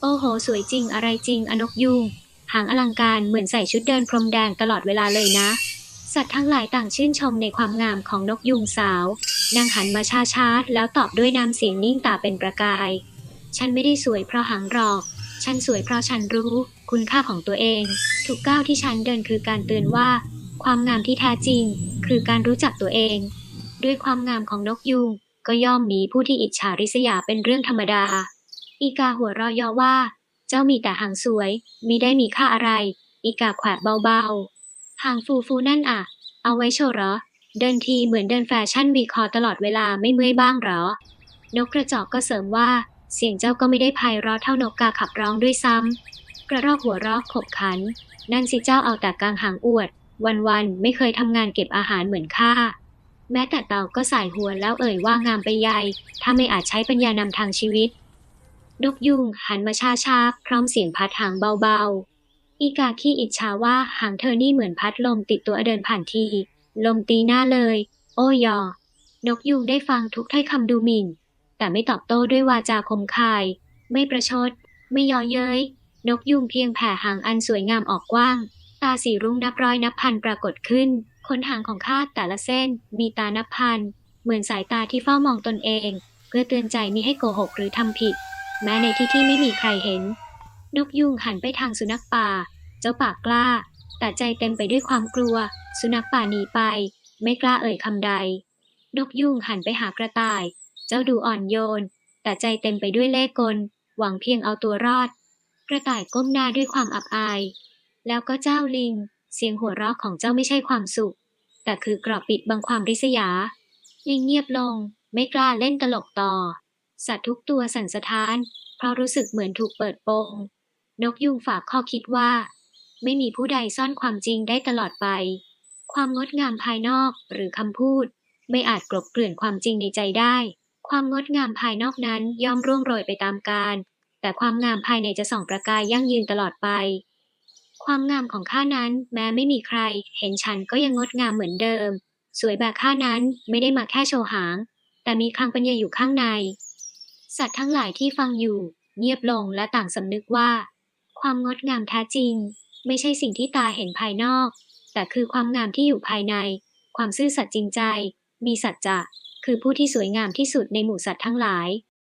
โอ้โห สวยจริงอะไรจริง อนกยุง หางอลังการเหมือนใส่ชุดเดินพรมแดงตลอดเวลาเลยนะ สัตว์ทั้งหลายต่างชื่นชมในความงามของนกยุงสาว นางหันมาช้าๆ แล้วตอบด้วยน้ำเสียงนิ่งตาเป็นประกาย ฉันไม่ได้สวยเพราะหางหรอก ฉันสวยเพราะฉันรู้ คุณค่าของตัวเอง ทุกก้าวที่ฉันเดินคือการเตือนว่า ความงามที่แท้จริง คือการรู้จักตัวเอง ด้วยความงามของนกยุงก็ย่อมมีผู้ที่อิจฉาริษยาเป็นเรื่องธรรมดา อีกาหัวเราะเยาะว่า เจ้ามีแต่หางสวย มิได้มีค่าอะไร อีกาแขวะเบาๆ หางฟูฟูนั่นอะ เอาไว้โชว์เหรอ เดินทีเหมือนเดินแฟชั่นวีคอตลอดเวลาไม่เมื่อยบ้างเหรอ นกกระจอกก็เสริมว่า เสียงเจ้าก็ไม่ได้ไพเราะเท่านกกาขับร้องด้วยซ้ำ กระรอกหัวเราะขบขัน นั่นสิเจ้าเอาแต่กางหางอวด วันๆไม่เคยทำงานเก็บอาหารเหมือนข้าแม้แต่เต่าก็สายหัวแล้วเอ่ยว่างามไปใหญ่ ถ้าไม่อาจใช้ปัญญานำทางชีวิต นกยุงหันมาชาชาๆ พร้อมเสียงพัดหางเบาๆ อีกาขี้อิจฉาว่าหางเธอนี่เหมือนพัดลมติดตัวเดินผ่านที ลมตีหน้าเลย โอ้ยอนกยุงได้ฟังทุกถ้อยคำดูหมิ่น แต่ไม่ตอบโต้ด้วยวาจาคมคาย ไม่ประชด ไม่ย่อเย้ย นกยุงเพียงแผ่หางอันสวยงามออกกว้าง ตาสีรุ้งนับร้อยนับพันปรากฏขึ้นขนหางของข้าแต่ละเส้น มีตานับพัน เหมือนสายตาที่เฝ้ามองตนเอง เพื่อเตือนใจมิให้โกหกหรือทำผิด แม้ในที่ที่ไม่มีใครเห็น นกยุงหันไปทางสุนัขป่า เจ้าปากกล้า แต่ใจเต็มไปด้วยความกลัว สุนัขป่าหนีไป ไม่กล้าเอ่ยคำใด นกยุงหันไปหากระต่าย เจ้าดูอ่อนโยน แต่ใจเต็มไปด้วยเล่ห์กล หวังเพียงเอาตัวรอด กระต่ายก้มหน้าด้วยความอับอาย แล้วก็เจ้าลิง เสียงหัวเราะของเจ้าไม่ใช่ความสุข แต่คือกรอบปิดบังความริษยาลิงเงียบลง ไม่กล้าเล่นตลกต่อ สัตว์ทุกตัวสั่นสะท้าน เพราะรู้สึกเหมือนถูกเปิดโปง นกยุงฝากข้อคิดว่า ไม่มีผู้ใดซ่อนความจริงได้ตลอดไป ความงดงามภายนอกหรือคำพูด ไม่อาจกลบเกลื่อนความจริงในใจได้ ความงดงามภายนอกนั้นย่อมร่วงโรยไปตามกาลแต่ความงามภายในจะส่องประกายยั่งยืนตลอดไป ความงามของข้านั้นแม้ไม่มีใคร เห็นฉันก็ยังงดงามเหมือนเดิม สวยแบบข้านั้นไม่ได้มาแค่โชว์หาง แต่มีคลังปัญญาอยู่ข้างใน สัตว์ทั้งหลายที่ฟังอยู่ เงียบลงและต่างสำนึกว่า ความงดงามแท้จริง ไม่ใช่สิ่งที่ตาเห็นภายนอก แต่คือความงามที่อยู่ภายใน ความซื่อสัตย์จริงใจ มีสัจจะคือผู้ที่สวยงามที่สุดในหมู่สัตว์ทั้งหลาย